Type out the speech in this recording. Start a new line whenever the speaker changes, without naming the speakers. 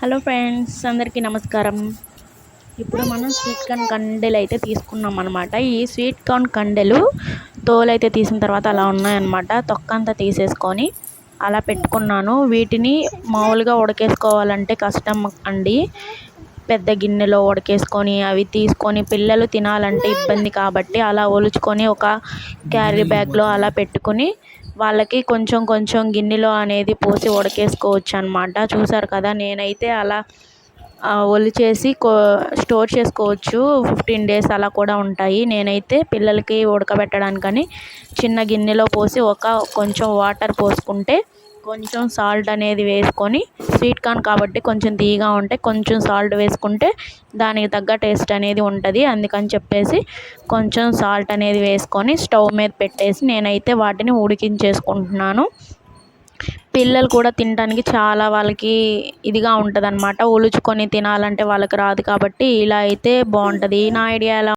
Hello friends అందరికీ నమస్కారం. ఇప్పుడు మనం స్వీట్ కార్న్ కండెలు అయితే తీసుకున్నాం అనమాట ఈ స్వీట్ కార్న్ కండెలు తోలు అయితే తీసిన తర్వాత అలా ఉన్నాయన్నమాట. తొక్క అంతా తీసేసుకొని అలా పెట్టుకున్నాను. వీటిని మామూలుగా ఉడకేసుకోవాలంటే కష్టం అండి. పెద్ద గిన్నెలో ఉడకేసుకొని అవి తీసుకొని పిల్లలు తినాలంటే ఇబ్బంది కాబట్టి అలా ఒలుచుకొని ఒక క్యారీ బ్యాగ్లో అలా పెట్టుకుని వాళ్ళకి కొంచెం కొంచెం గిన్నెలో అనేది పోసి ఉడకేసుకోవచ్చు అనమాట చూసారు కదా నేనైతే అలా ఒలిచేసి కో స్టోర్ చేసుకోవచ్చు. ఫిఫ్టీన్ డేస్ అలా కూడా ఉంటాయి. నేనైతే పిల్లలకి ఉడకబెట్టడానికని చిన్న గిన్నెలో పోసి ఒక కొంచెం వాటర్ పోసుకుంటే కొంచెం సాల్ట్ అనేది వేసుకొని స్వీట్ కార్న్ కాబట్టి కొంచెం తీయగా ఉంటే కొంచెం సాల్ట్ వేసుకుంటే దానికి తగ్గ టేస్ట్ అనేది ఉంటుంది. అందుకని చెప్పేసి కొంచెం సాల్ట్ అనేది వేసుకొని స్టవ్ మీద పెట్టేసి నేనైతే వాటిని ఉడికించేసుకుంటున్నాను. పిల్లలు కూడా తినడానికి చాలా వాళ్ళకి ఇదిగా ఉంటుంది అనమాట ఉలుచుకొని తినాలంటే వాళ్ళకి రాదు కాబట్టి ఇలా అయితే బాగుంటుంది. నా ఐడియా ఎలా